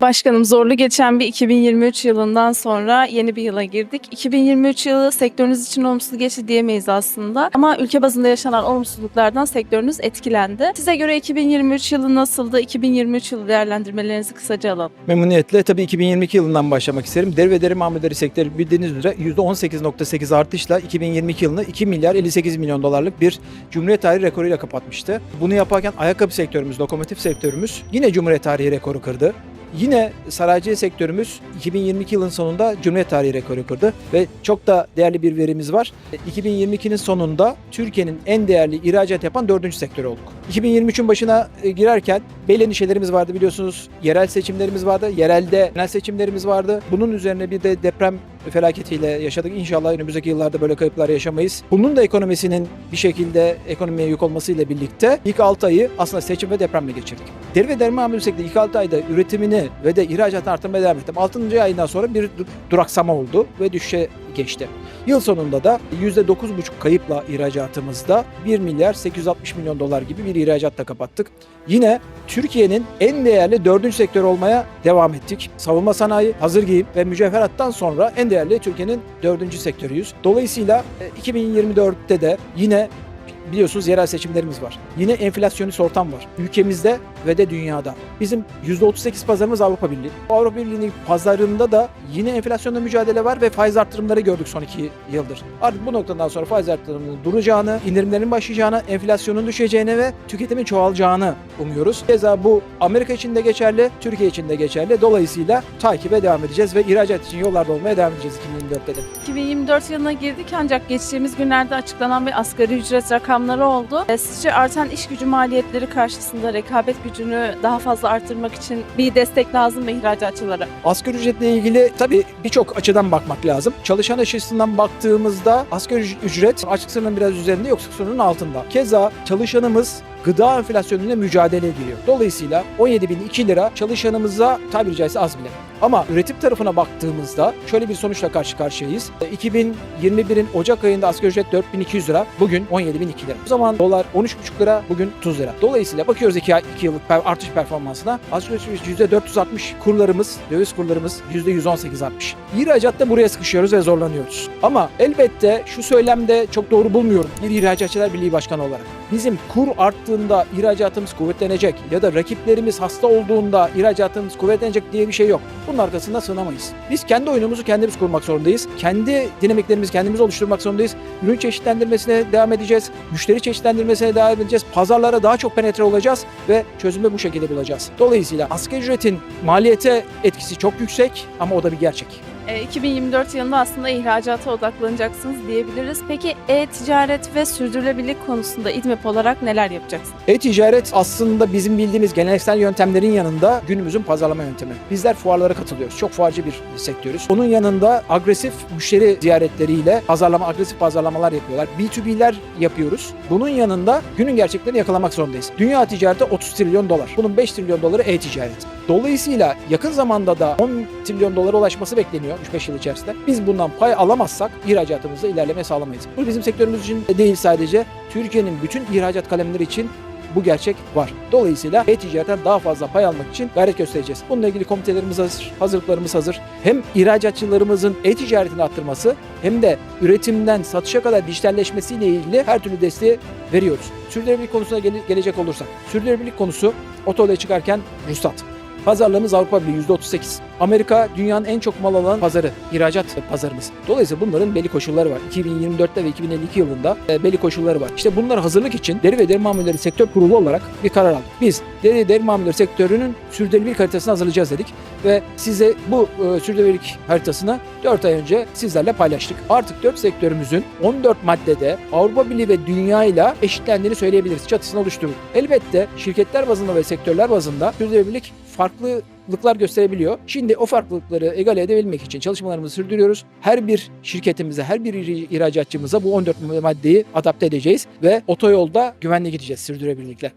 Başkanım zorlu geçen bir 2023 yılından sonra yeni bir yıla girdik. 2023 yılı sektörünüz için olumsuz geçti diyemeyiz aslında. Ama ülke bazında yaşanan olumsuzluklardan sektörünüz etkilendi. Size göre 2023 yılı nasıldı? 2023 yılı değerlendirmelerinizi kısaca alalım. Memnuniyetle tabii 2022 yılından başlamak isterim. Deri ve deri mamulleri sektörü bildiğiniz üzere %18.8 artışla 2022 yılını 2 milyar 58 milyon dolarlık bir Cumhuriyet tarihi rekoruyla kapatmıştı. Bunu yaparken ayakkabı sektörümüz, lokomotif sektörümüz yine Cumhuriyet tarihi rekoru kırdı. Yine sanayici sektörümüz 2022 yılın sonunda Cumhuriyet tarihi rekoru kırdı ve çok da değerli bir verimiz var. 2022'nin sonunda Türkiye'nin en değerli ihracat yapan dördüncü sektör olduk. 2023'ün başına e, girerken belli endişelerimiz vardı biliyorsunuz. Yerel seçimlerimiz vardı. Yerelde genel seçimlerimiz vardı. Bunun üzerine bir de deprem felaketiyle yaşadık. İnşallah önümüzdeki yıllarda böyle kayıplar yaşamayız. Bunun da ekonomisinin bir şekilde ekonomiye yük olmasıyla birlikte ilk 6 ayı aslında seçim ve depremle geçirdik. Deri ve mamul sektörü ilk 6 ayda üretimini ve de ihracatını artırmaya devam ettim. 6. ayından sonra bir du- duraksama oldu ve düşüşe geçti. Yıl sonunda da %9,5 kayıpla ihracatımızda 1 milyar 860 milyon dolar gibi bir ihracatla kapattık. Yine Türkiye'nin en değerli dördüncü sektör olmaya devam ettik. Savunma sanayi, hazır giyim ve mücevherattan sonra en değerli Türkiye'nin dördüncü sektörüyüz. Dolayısıyla e, 2024'te de yine biliyorsunuz yerel seçimlerimiz var. Yine enflasyonist ortam var. Ülkemizde ve de dünyada. Bizim %38 pazarımız Avrupa Birliği. Bu Avrupa Birliği'nin pazarında da yine enflasyonla mücadele var ve faiz arttırımları gördük son iki yıldır. Artık bu noktadan sonra faiz arttırımının duracağını, indirimlerin başlayacağını, enflasyonun düşeceğini ve tüketimin çoğalacağını umuyoruz. Keza bu Amerika için de geçerli, Türkiye için de geçerli. Dolayısıyla takibe devam edeceğiz ve ihracat için yollarda olmaya devam edeceğiz 2024'te de. 2024 yılına girdik ancak geçtiğimiz günlerde açıklanan bir asgari ücret rakamları oldu. E, Sizce artan iş gücü maliyetleri karşısında rekabet gücünü daha fazla arttırmak için bir destek lazım mı ihracatçılara? Asgari ücretle ilgili tabii birçok açıdan bakmak lazım. Çalışan açısından baktığımızda asgari üc- ücret açık sınırın biraz üzerinde yoksa sınırın altında. Keza çalışanımız gıda enflasyonuyla mücadele ediyor. Dolayısıyla 17.002 lira çalışanımıza tabiri caizse az bile. Ama üretim tarafına baktığımızda şöyle bir sonuçla karşı karşıyayız. 2021'in Ocak ayında asgari ücret 4200 lira, bugün 17.002 lira. O zaman dolar 13,5 lira, bugün 30 lira. Dolayısıyla bakıyoruz 2, 2 yıllık artış performansına. Asgari ücret %460 kurlarımız, döviz kurlarımız %118 artmış. İhracatta buraya sıkışıyoruz ve zorlanıyoruz. Ama elbette şu söylemde çok doğru bulmuyorum bir ihracatçılar birliği başkanı olarak. Bizim kur arttığında ihracatımız kuvvetlenecek ya da rakiplerimiz hasta olduğunda ihracatımız kuvvetlenecek diye bir şey yok. Bunun arkasında sığınamayız. Biz kendi oyunumuzu kendimiz kurmak zorundayız. Kendi dinamiklerimizi kendimiz oluşturmak zorundayız. Ürün çeşitlendirmesine devam edeceğiz. Müşteri çeşitlendirmesine devam edeceğiz. Pazarlara daha çok penetre olacağız ve çözümü bu şekilde bulacağız. Dolayısıyla asgari ücretin maliyete etkisi çok yüksek ama o da bir gerçek. E, 2024 yılında aslında ihracata odaklanacaksınız diyebiliriz. Peki e-ticaret ve sürdürülebilirlik konusunda İDMEP olarak neler yapacaksınız? E-ticaret aslında bizim bildiğimiz geleneksel yöntemlerin yanında günümüzün pazarlama yöntemi. Bizler fuarlara katılıyoruz. Çok fuarcı bir sektörüz. Onun yanında agresif müşteri ziyaretleriyle pazarlama, agresif pazarlamalar yapıyorlar. B2B'ler yapıyoruz. Bunun yanında günün gerçeklerini yakalamak zorundayız. Dünya ticareti 30 trilyon dolar. Bunun 5 trilyon doları e-ticaret. Dolayısıyla yakın zamanda da 10 trilyon dolara ulaşması bekleniyor 3-5 yıl içerisinde. Biz bundan pay alamazsak ihracatımızda ilerleme sağlamayız. Bu bizim sektörümüz için değil sadece Türkiye'nin bütün ihracat kalemleri için bu gerçek var. Dolayısıyla e-ticaretten daha fazla pay almak için gayret göstereceğiz. Bununla ilgili komitelerimiz hazır, hazırlıklarımız hazır. Hem ihracatçılarımızın e-ticaretini arttırması hem de üretimden satışa kadar dijitalleşmesiyle ilgili her türlü desteği veriyoruz. Sürdürülebilirlik konusuna gele- gelecek olursak. Sürdürülebilirlik konusu otoyolda çıkarken ruhsat. Pazarlığımız Avrupa Birliği %38. Amerika dünyanın en çok mal alan pazarı, ihracat pazarımız. Dolayısıyla bunların belli koşulları var. 2024'te ve 2052 yılında e, belli koşulları var. İşte bunlar hazırlık için deri ve deri mamulleri sektör kurulu olarak bir karar aldık. Biz deri deri mamulleri sektörünün sürdürülebilirlik haritasını hazırlayacağız dedik ve size bu e, sürdürülebilirlik haritasını 4 ay önce sizlerle paylaştık. Artık 4 sektörümüzün 14 maddede Avrupa Birliği ve dünyayla eşitlendiğini söyleyebiliriz. Çatısını oluşturduk. Elbette şirketler bazında ve sektörler bazında sürdürülebilirlik farklılıklar gösterebiliyor. Şimdi o farklılıkları egale edebilmek için çalışmalarımızı sürdürüyoruz. Her bir şirketimize, her bir ihracatçımıza bu 14 maddeyi adapte edeceğiz ve otoyolda güvenli gideceğiz sürdürülebilirlikle.